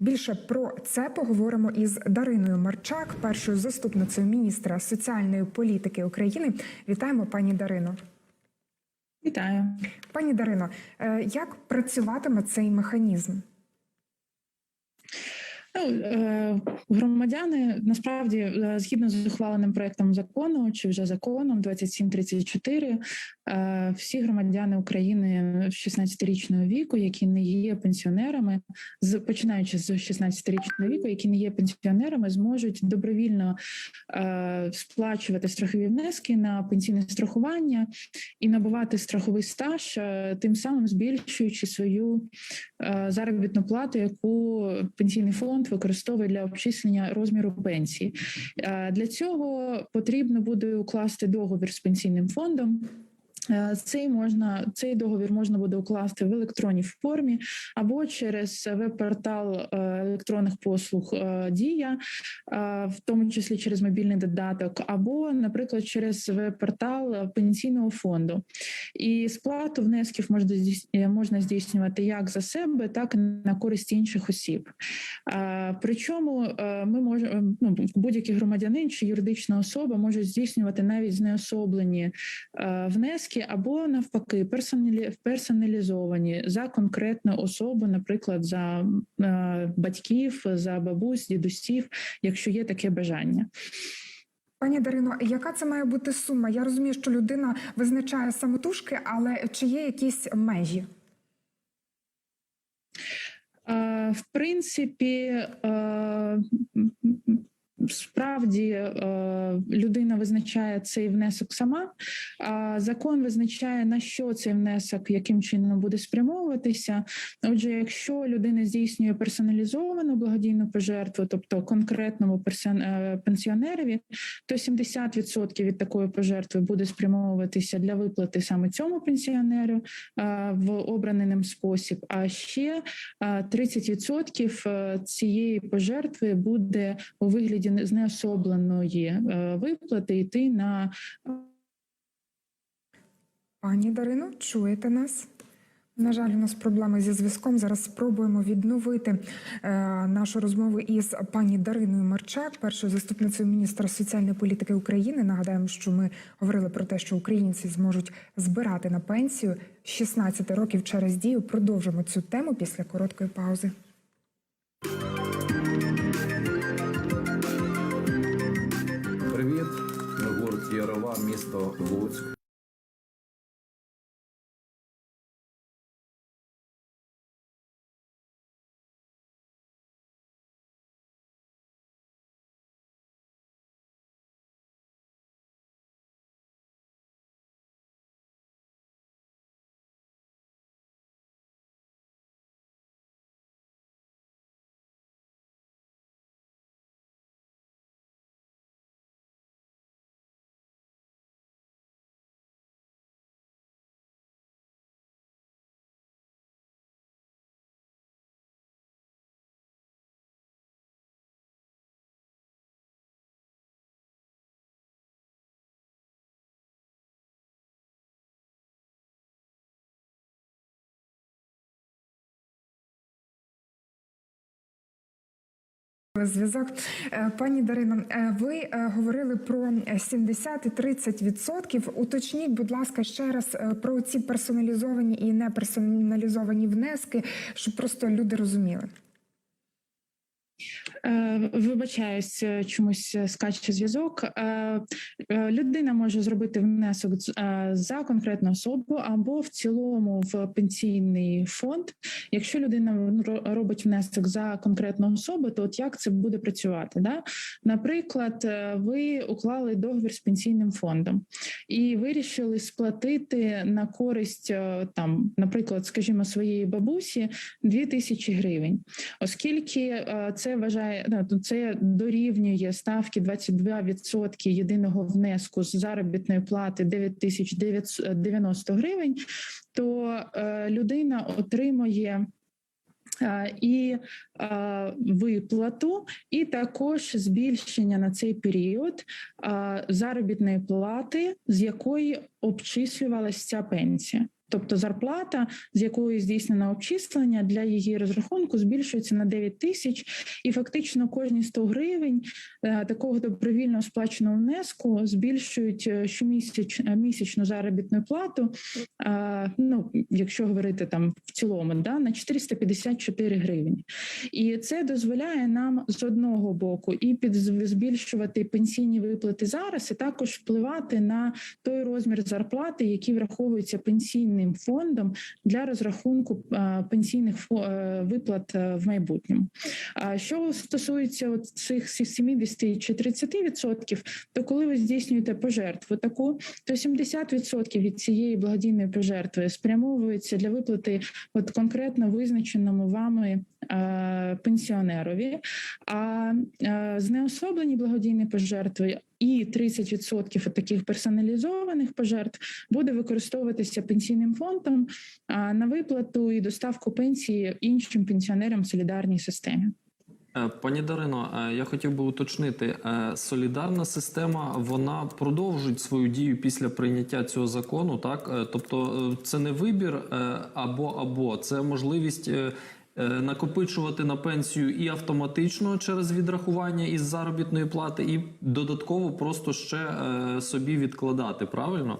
Більше про це поговоримо із Дариною Марчак, першою заступницею міністра соціальної політики України. Вітаємо, пані Дарино. Вітаю. Пані Дарино, е, як працюватиме цей механізм? Е, громадяни насправді е, згідно з ухваленим проектом закону чи вже законом 2734, е, всі громадяни України 16-річного віку, які не є пенсіонерами, з починаючи з 16-річного віку, які не є пенсіонерами, зможуть добровільно сплачувати страхові внески на пенсійне страхування і набувати страховий стаж, тим самим збільшуючи свою заробітну плату, яку пенсійний фонд використовує для обчислення розміру пенсії. Е, Для цього потрібно буде укласти договір з пенсійним фондом. Е, Цей можна цей договір можна буде укласти в електронній формі або через веб-портал е, електронних послуг е, Дія, в тому числі через мобільний додаток, або, наприклад, через веб-портал пенсійного фонду. І сплату внесків можна можна здійснювати як за себе, так і на користь інших осіб. Причому ми можемо ну, будь-який громадянин чи юридична особа можуть здійснювати навіть знеособлені е, внески або навпаки персоналі- персоналізовані за конкретну особу, наприклад, за е, батьків, за бабусь, дідусів, якщо є таке бажання. Пані Дарино, яка це має бути сума? Я розумію, що людина визначає самотужки, але чи є якісь межі? Е, В принципі, е, справді е, людина визначає цей внесок сама. А закон визначає на що цей внесок, яким чином буде спрямовуватися. Отже, якщо людина здійснює персоналізовану благодійну пожертву, тобто конкретному е, пенсіонерові, то 70% від такої пожертви буде спрямовуватися для виплати саме цьому пенсіонеру е, в обраний ним спосіб. А ще е, 30% е, цієї пожертви буде у вигляді не- знеособленої е, виплати йти на Пані Дарино, чуєте нас? На жаль, у нас проблеми зі зв'язком. Зараз спробуємо відновити е, нашу розмову із пані Дариною Марчак, першою заступницею міністра соціальної політики України. Нагадаємо, що ми говорили про те, що українці зможуть збирати на пенсію з 16 років через дію. Продовжимо цю тему після короткої паузи. Ярова, місто Луцьк. Зв'язок, Е, пані Дарино, е, ви е, говорили про 70 і 30 відсотків. Уточніть, будь ласка, ще раз про ці персоналізовані і неперсоналізовані внески, щоб просто люди розуміли. Е, Вибачаюсь, е, чомусь е, скаче зв'язок. Людина може зробити внесок за конкретну особу або в цілому в пенсійний фонд. Якщо людина робить внесок за конкретну особу, то от як це буде працювати? Да? Наприклад, ви уклали договір з пенсійним фондом і вирішили сплатити на користь там, наприклад, скажімо, своєї бабусі 2000 гривень, оскільки це вважає ну, це дорівнює ставки 22% єдиного внеску з заробітної плати 9090 гривень, то е, людина отримує. е, І е, виплату, і також збільшення на цей період заробітної плати, з якої обчислювалася ця пенсія. Тобто зарплата, з якої здійснено обчислення для її розрахунку, збільшується на 9 тисяч, і фактично кожні 100 гривень е, такого добровільно сплаченого внеску збільшують е, щомісяч е, заробітну плату. Ну, якщо говорити там в цілому, да, на 454 гривні. І це дозволяє нам з одного боку і під збільшувати пенсійні виплати зараз, і також впливати на той розмір зарплати, який враховується пенсійним фондом для розрахунку пенсійних е, виплат е, в майбутньому. А що стосується цих 70 чи 30 відсотків, то коли ви здійснюєте пожертву таку, то 70% від цієї благодійної пожертви спрямовується для виплати от конкретно визначеному вами пенсіонерові, а е, знеособлені благодійні пожертви і 30% таких персоналізованих пожертв буде використовуватися пенсійним фондом на виплату і доставку пенсії іншим пенсіонерам в солідарній системі. Е, Пані Дарино, е, я хотів би уточнити, е, солідарна система вона продовжить свою дію після прийняття цього закону, так Е, тобто е, це не вибір е, або або це можливість. Е, Накопичувати на пенсію і автоматично через відрахування із заробітної плати, і додатково просто ще е, собі відкладати. Правильно?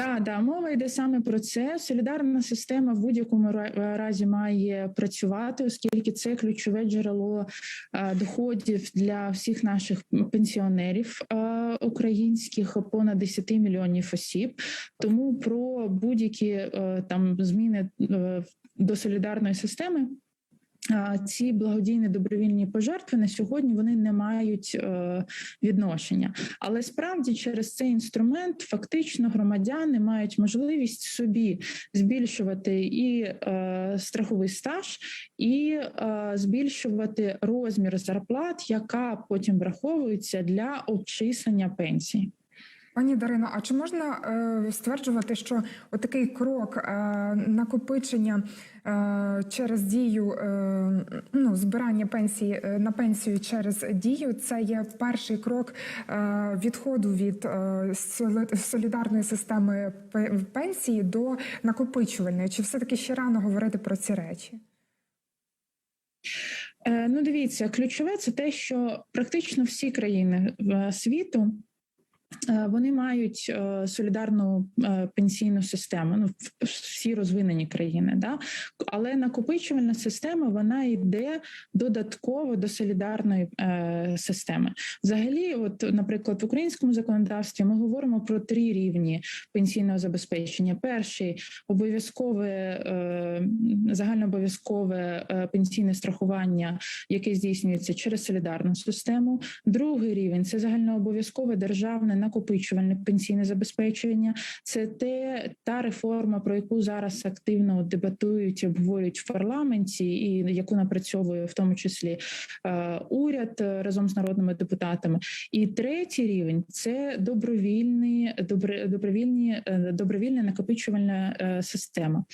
Так, да, мова йде саме про це. Солідарна система в будь-якому ра- разі має працювати, оскільки це ключове джерело е, доходів для всіх наших пенсіонерів е, українських понад 10 мільйонів осіб. Тому про будь-які е, там зміни е, до солідарної системи. Ці благодійні добровільні пожертви на сьогодні вони не мають е, відношення. Але справді через цей інструмент фактично громадяни мають можливість собі збільшувати і е, страховий стаж, і е, збільшувати розмір зарплат, яка потім враховується для обчислення пенсії. Пані Дарино, а чи можна е, стверджувати, що отакий крок е, накопичення е, через дію е, ну, збирання пенсії е, на пенсію через дію, це є перший крок е, відходу від е, солідарної системи пенсії до накопичувальної? Чи все таки ще рано говорити про ці речі? Е, Ну, дивіться, ключове це те, що практично всі країни е, світу. Е, Вони мають е, солідарну е, пенсійну систему, ну всі розвинені країни, да але накопичувальна система вона йде додатково до солідарної е, системи. Взагалі, от, наприклад, в українському законодавстві ми говоримо про три рівні пенсійного забезпечення: перший обов'язкове е, загальнообов'язкове пенсійне страхування, яке здійснюється через солідарну систему. Другий рівень це загальнообов'язкове державне накопичувальне пенсійне забезпечення. Це те та реформа, про яку зараз активно дебатують, обговорюють в парламенті, і яку напрацьовує в тому числі е, уряд е, разом з народними депутатами. І третій рівень це добровільні добровільні е, добровільна накопичувальна система.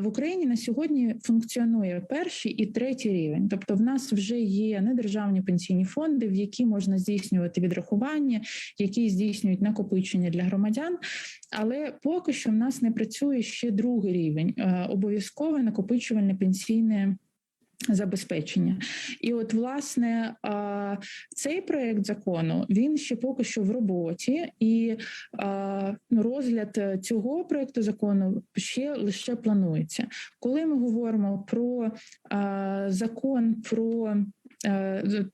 В Україні на сьогодні функціонує перший і третій рівень. Тобто, в нас вже є недержавні пенсійні фонди, в які можна здійснювати відрахування, які здійснюють накопичення для громадян. Але поки що в нас не працює ще другий рівень е, обов'язкове накопичувальне пенсійне. Забезпечення, і от власне цей проект закону він ще поки що в роботі, і розгляд е, цього проекту закону ще лише планується. Коли ми говоримо про закон про е,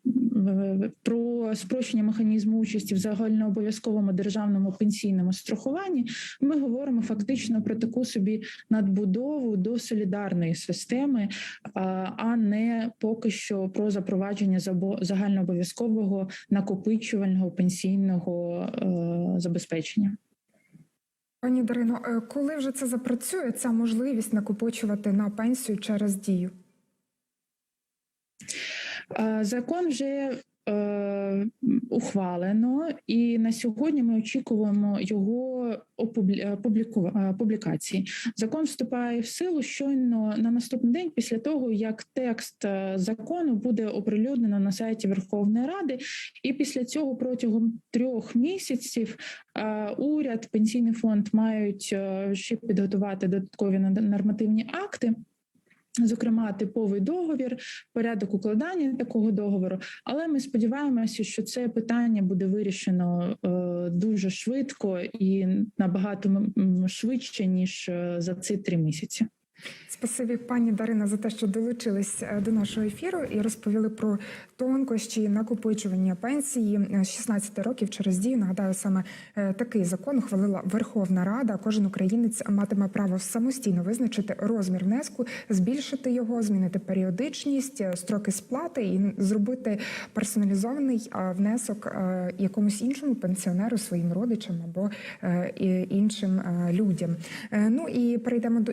про спрощення механізму участі в загальнообов'язковому державному пенсійному страхуванні, ми говоримо фактично про таку собі надбудову до солідарної системи, а, а не поки що про запровадження загальнообов'язкового накопичувального пенсійного е, забезпечення. Пані Дарино, е, коли вже це запрацює, ця можливість накопичувати на пенсію через дію? Е, Закон вже е, ухвалено, і на сьогодні ми очікуємо його е, публікації. Закон вступає в силу щойно на наступний день після того, як текст закону буде оприлюднено на сайті Верховної Ради, і після цього протягом трьох місяців уряд, пенсійний фонд мають ще підготувати додаткові нормативні акти. Зокрема, типовий договір, порядок укладання такого договору. Але ми сподіваємося, що це питання буде вирішено е, дуже швидко і набагато швидше ніж е, за ці три місяці. Спасибі, пані Дарина, за те, що долучились е, до нашого ефіру і розповіли про тонкощі накопичування пенсії Е, з 16 років через дію. Нагадаю, саме е, такий закон ухвалила Верховна Рада. Кожен українець матиме право самостійно визначити розмір внеску, збільшити його, змінити періодичність, е, строки сплати і зробити персоналізований е, внесок е, якомусь іншому пенсіонеру, своїм родичам або е, іншим е, людям. Е, Ну і перейдемо до